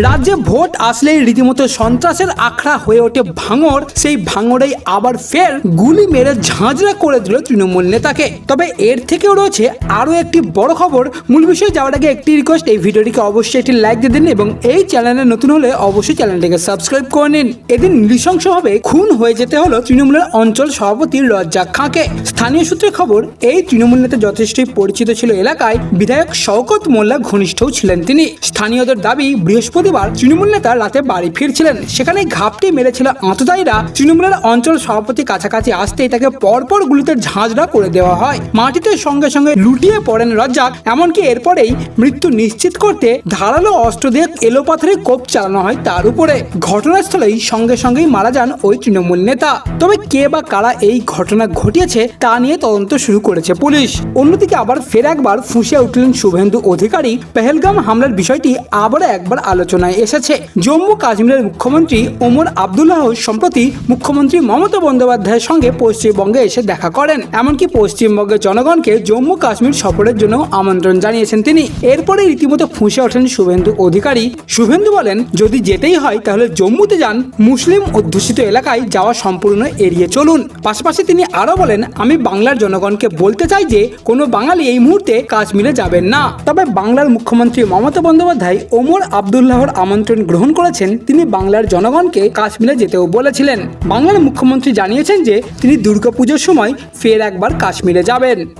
রাজ্যে ভোট আসলেই রীতিমতো সন্ত্রাসের আখড়া হয়ে ওঠে ভাঙর সেই ভাঙরেই আবার ফের গুলি মেরে ঝাঁঝরা করে দিল তৃণমূল নেতাকে। তবে এর থেকেও রয়েছে আরও একটি বড় খবর। মূল বিষয়ে যাওয়ার আগে একটি রিকোয়েস্ট এই ভিডিওটিকে অবশ্যই একটি লাইক দিয়ে দিন এবং এই চ্যানেলে নতুন হলে অবশ্যই চ্যানেলটিকে সাবস্ক্রাইব করে নিন। এদিন নৃশংসভাবে খুন হয়ে যেতে হলো তৃণমূলের অঞ্চল সভাপতি লজ্জা খাঁকে। স্থানীয় সূত্রে খবর, এই তৃণমূল নেতা যথেষ্টই পরিচিত ছিল এলাকায়। বিধায়ক শওকত মোল্লা ঘনিষ্ঠও ছিলেন তিনি। স্থানীয়দের দাবি বৃহস্পতিবার তৃণমূল নেতা রাতে বাড়ি ফিরছিলেন। সেখানে ঘাপটি মেরেছিল আততায়ীরা তৃণমূলের অঞ্চল সভাপতি কাছাকাছি আসতেই তাকে পরপর গুলিতে ঝাঁঝরা করে দেওয়া হয়। মাটিতে সঙ্গে সঙ্গে লুটিয়ে পড়েন রজ্জাক। এমনকি এরপরেই মৃত্যু নিশ্চিত করতে ধারালো অস্ত্র দিয়ে এলোপাথারে কোপ চালানো হয় তার উপরে। ঘটনাস্থলেই সঙ্গে সঙ্গেই মারা যান ওই তৃণমূল নেতা। তবে কে বা কারা এই ঘটনা ঘটিয়েছে তা নিয়ে তদন্ত শুরু করেছে পুলিশ। অন্যদিকে আবার ফের একবার ফুঁসে উঠলেন শুভেন্দু অধিকারী। পেহেলগাম হামলার বিষয়টি আবার একবার আলোচনায় এসেছে। জম্মু কাশ্মীরের মুখ্যমন্ত্রী ওমর আবদুল্লাহ সম্প্রতি মুখ্যমন্ত্রী মমতা বন্দ্যোপাধ্যায়ের সঙ্গে পশ্চিমবঙ্গে এসে দেখা করেন। এমনকি পশ্চিমবঙ্গের জনগণকে জম্মু কাশ্মীর সফরের জন্য আমন্ত্রণ জানিয়েছেন তিনি। এরপরে রীতিমতো ফুঁসে ওঠেন শুভেন্দু অধিকারী। শুভেন্দু বলেন, যদি যেতেই হয়, তাহলে জম্মুতে যান। মুসলিম অধ্যুষিত এলাকায় যাওয়া সম্পূর্ণ এড়িয়ে চলুন। পাশাপাশি তিনি আরও বলেন, আমি বাংলার জনগণকে বলতে চাই যে, কোনো বাঙালি এই মুহূর্তে কাশ্মীরে যাবেন না। তবে বাংলার মুখ্যমন্ত্রী মমতা বন্দ্যোপাধ্যায় ওমর আবদুল্লাহর আমন্ত্রণ গ্রহণ করেছেন তিনি বাংলার জনগণকে কাশ্মীরে যেতেও বলেছিলেন। বাংলার মুখ্যমন্ত্রী জানিয়েছেন যে তিনি দুর্গাপুজোর সময় ফের একবার কাশ্মীরে যাবেন।